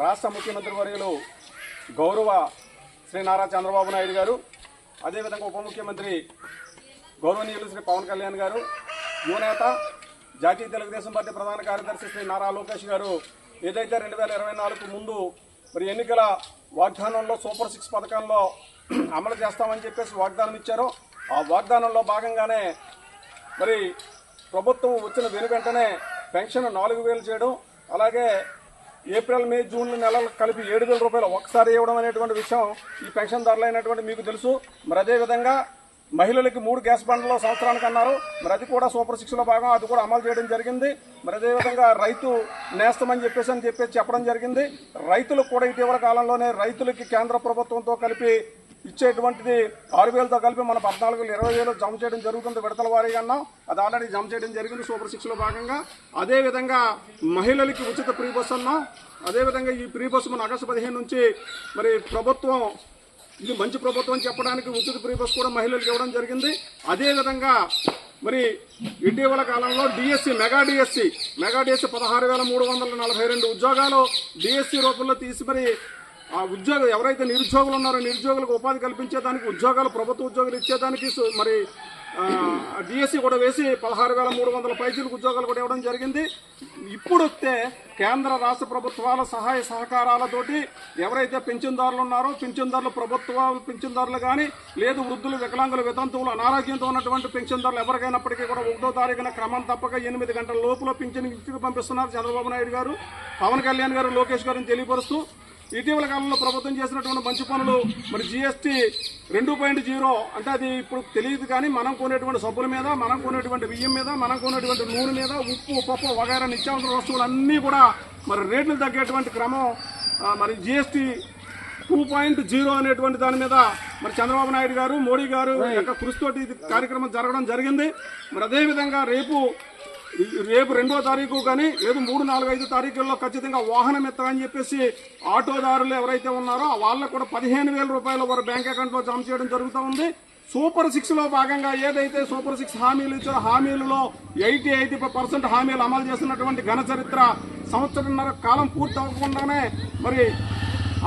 రాష్ట్ర ముఖ్యమంత్రి వర్యులు గౌరవ శ్రీ నారా చంద్రబాబు నాయుడు గారు అదేవిధంగా ఉప ముఖ్యమంత్రి గౌరవనీయులు శ్రీ పవన్ కళ్యాణ్ గారు యువనేత జాతీయ తెలుగుదేశం పార్టీ ప్రధాన కార్యదర్శి శ్రీ నారా లోకేష్ గారు ఏదైతే రెండు వేల ఇరవై నాలుగు ముందు మరి ఎన్నికల వాగ్దానంలో సూపర్ సిక్స్ పథకంలో అమలు చేస్తామని చెప్పేసి వాగ్దానం ఇచ్చారో ఆ వాగ్దానంలో భాగంగానే మరి ప్రభుత్వం వచ్చిన వెను వెంటనే పెన్షన్ నాలుగు వేలు చేయడం అలాగే ఏప్రిల్ మే జూన్ నెలలు కలిపి ఏడు వేల రూపాయలు ఒకసారి ఇవ్వడం అనేటువంటి విషయం ఈ పెన్షన్ ధరలైనటువంటి మీకు తెలుసు. మరి అదేవిధంగా మహిళలకి మూడు గ్యాస్ బండ్లు సంవత్సరానికి అన్నారు. మరి అది కూడా సూపర్ సిక్స్లో భాగం అది కూడా అమలు చేయడం జరిగింది. మరి అదేవిధంగా రైతు నేస్తమని చెప్పేసి అని చెప్పేసి చెప్పడం జరిగింది. రైతులకు కూడా ఇటీవల కాలంలోనే రైతులకి కేంద్ర ప్రభుత్వంతో కలిపి ఇచ్చేటువంటిది ఆరు వేలతో కలిపి మన పద్నాలుగు వేలు ఇరవై వేలు జమ చేయడం జరుగుతుంది విడతల వారీగా అన్నాం. అది ఆల్రెడీ జమ చేయడం జరిగింది సూపర్ సిక్స్లో భాగంగా. అదేవిధంగా మహిళలకి ఉచిత ప్రీ బస్సు అన్నాం. అదేవిధంగా ఈ ప్రీ బస్సు మన ఆగస్టు పదిహేను నుంచి మరి ప్రభుత్వం ఇది మంచి ప్రభుత్వం చెప్పడానికి ఉచిత ప్రీ బస్ కూడా మహిళలకు ఇవ్వడం జరిగింది. అదేవిధంగా మరి ఇటీవల కాలంలో DSC mega DSC mega DSC పదహారు వేల మూడు వందల నలభై రెండు ఉద్యోగాలు డిఎస్సి రూపంలో తీసి మరి ఆ ఉద్యోగం ఎవరైతే నిరుద్యోగులు ఉన్నారో నిరుద్యోగులకు ఉపాధి కల్పించేదానికి ఉద్యోగాలు ప్రభుత్వ ఉద్యోగులు ఇచ్చేదానికి మరి డిఎస్సి కూడా వేసి పదహారు వేల మూడు వందల పైసలకు ఉద్యోగాలు కూడా ఇవ్వడం జరిగింది. ఇప్పుడు వస్తే కేంద్ర రాష్ట్ర ప్రభుత్వాల సహాయ సహకారాలతోటి ఎవరైతే పింఛన్దారులు ఉన్నారో పింఛన్దారులు ప్రభుత్వాలు పింఛన్దారులు కానీ లేదు వృద్ధులు వికలాంగులు వితంతువులు అనారోగ్యంతో ఉన్నటువంటి పింఛన్దారులు ఎవరికైనప్పటికీ కూడా ఒకటో తారీఖున క్రమం తప్పక ఎనిమిది గంటల లోపల పింఛన్ ఇంటికి పంపిస్తున్నారు చంద్రబాబు నాయుడు గారు. పవన్ కళ్యాణ్ గారు లోకేష్ గారిని తెలియపరుస్తూ ఇటీవల కాలంలో ప్రభుత్వం చేసినటువంటి మంచి పనులు మరి జిఎస్టీ రెండు పాయింట్ జీరో అంటే అది ఇప్పుడు తెలియదు కానీ మనం కొనేటువంటి సబ్బుల మీద మనం కొనేటువంటి బియ్యం మీద మనం కొనేటువంటి నూనె మీద ఉప్పు పప్పు వగైరా నిత్యావసర వస్తువులు అన్నీ కూడా మరి రేట్లు తగ్గేటువంటి క్రమం మరి జిఎస్టీ టూ పాయింట్ జీరో అనేటువంటి దాని మీద మరి చంద్రబాబు నాయుడు గారు మోడీ గారు యొక్క కృషితోటి కార్యక్రమం జరగడం జరిగింది. మరి అదేవిధంగా రేపు రేపు రెండో తారీఖు కానీ లేదు మూడు నాలుగు ఐదు తారీఖుల్లో ఖచ్చితంగా వాహనం ఎత్తమని చెప్పేసి ఆటోదారులు ఎవరైతే ఉన్నారో వాళ్ళకు కూడా పదిహేను వేల రూపాయలు వారి బ్యాంక్ అకౌంట్లో జమ చేయడం జరుగుతూ ఉంది. సూపర్ సిక్స్లో భాగంగా ఏదైతే సూపర్ సిక్స్ హామీలు ఇచ్చారో హామీలలో ఎయిటీ ఎయిటీ పర్సెంట్ హామీలు అమలు చేస్తున్నటువంటి ఘన చరిత్ర సంవత్సరంన్నర కాలం పూర్తి అవ్వకుండానే మరి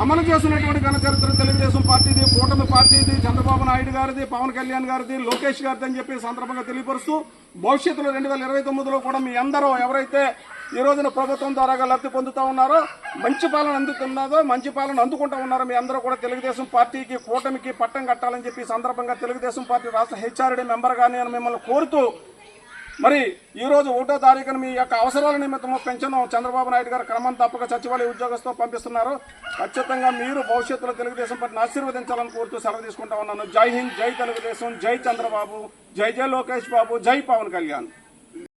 అమలు చేసినటువంటి ఘన చరిత్ర తెలుగుదేశం పార్టీది కూటమి పార్టీది చంద్రబాబు నాయుడు గారిది పవన్ కళ్యాణ్ గారిది లోకేష్ గారిది అని చెప్పి సందర్భంగా తెలియపరుస్తూ భవిష్యత్తులో రెండు వేల ఇరవై తొమ్మిదిలో కూడా మీ అందరూ ఎవరైతే ఈ రోజున ప్రభుత్వం ద్వారా లబ్ధి పొందుతూ ఉన్నారో మంచి పాలన అందుతున్నదో మంచి పాలన అందుకుంటూ ఉన్నారో మీ అందరూ కూడా తెలుగుదేశం పార్టీకి కూటమికి పట్టం కట్టాలని చెప్పి సందర్భంగా తెలుగుదేశం పార్టీ రాష్ట్ర హెచ్ఆర్డీ మెంబర్గా నేను మిమ్మల్ని కోరుతూ మరి ఈరోజు ఒకటో తారీఖున మీ యొక్క అవసరాల నిమిత్తము పెన్షన్ చంద్రబాబు నాయుడు గారు క్రమం తప్పక సచివాలయ ఉద్యోగస్తో పంపిస్తున్నారు. ఖచ్చితంగా మీరు భవిష్యత్తులో తెలుగుదేశం పార్టీని ఆశీర్వదించాలని కోరుతూ సెలవు తీసుకుంటా ఉన్నాను. జై హింద్ జై తెలుగుదేశం జై చంద్రబాబు జై జై లోకేష్ బాబు జై పవన్ కళ్యాణ్.